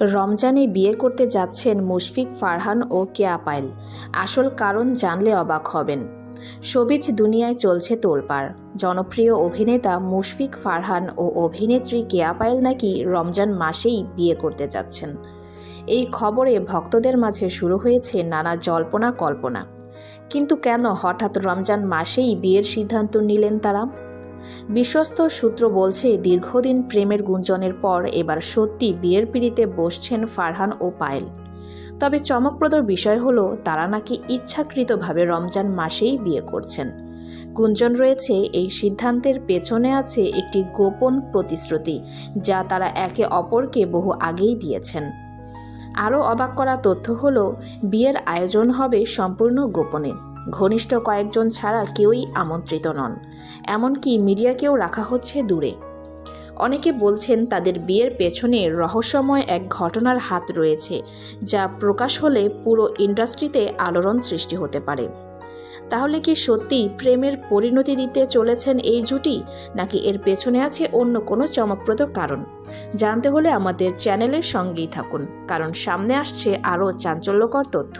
রমজানে বিয়ে করতে যাচ্ছেন মুশফিক, ফারহান ও কেয়া পায়েল আসল কারণ জানলে অবাক হবেন। সবিজ দুনিয়ায় চলছে তোলপাড়। জনপ্রিয় অভিনেতা মুশফিক, ফারহান ও অভিনেত্রী কেয়া পায়েল নাকি রমজান মাসেই বিয়ে করতে যাচ্ছেন। এই খবরে ভক্তদের মাঝে শুরু হয়েছে নানা জল্পনা কল্পনা কিন্তু কেন হঠাৎ রমজান মাসেই বিয়ের সিদ্ধান্ত নিলেন তারা? বিশ্বস্ত সূত্র বলছে, দীর্ঘদিন প্রেমের গুঞ্জনের পর এবার সত্যি বিয়ের পিড়িতে বসছেন ফারহান ও পায়েল। তবে চমকপ্রদ বিষয় হলো, তারা নাকি ইচ্ছাকৃতভাবে রমজান মাসেই বিয়ে করছেন। গুঞ্জন রয়েছে, এই সিদ্ধান্তের পেছনে আছে একটি গোপন প্রতিশ্রুতি, যা তারা একে অপরকে বহু আগেই দিয়েছেন। আরও অবাক করা তথ্য হলো, বিয়ের আয়োজন হবে সম্পূর্ণ গোপনে। ঘনিষ্ঠ কয়েকজন ছাড়া কেউই আমন্ত্রিত নন, এমনকি মিডিয়াকেও রাখা হচ্ছে দূরে। অনেকে বলছেন তাদের বিয়ের পেছনে রহস্যময় এক ঘটনার হাত রয়েছে, যা প্রকাশ হলে পুরো ইন্ডাস্ট্রিতে আলোড়ন সৃষ্টি হতে পারে। তাহলে কি সত্যি প্রেমের পরিণতি দিতে চলেছেন এই জুটি, নাকি এর পেছনে আছে অন্য কোনো চমকপ্রদ কারণ? জানতে হলে আমাদের চ্যানেলের সঙ্গেই থাকুন, কারণ সামনে আসছে আরও চাঞ্চল্যকর তথ্য।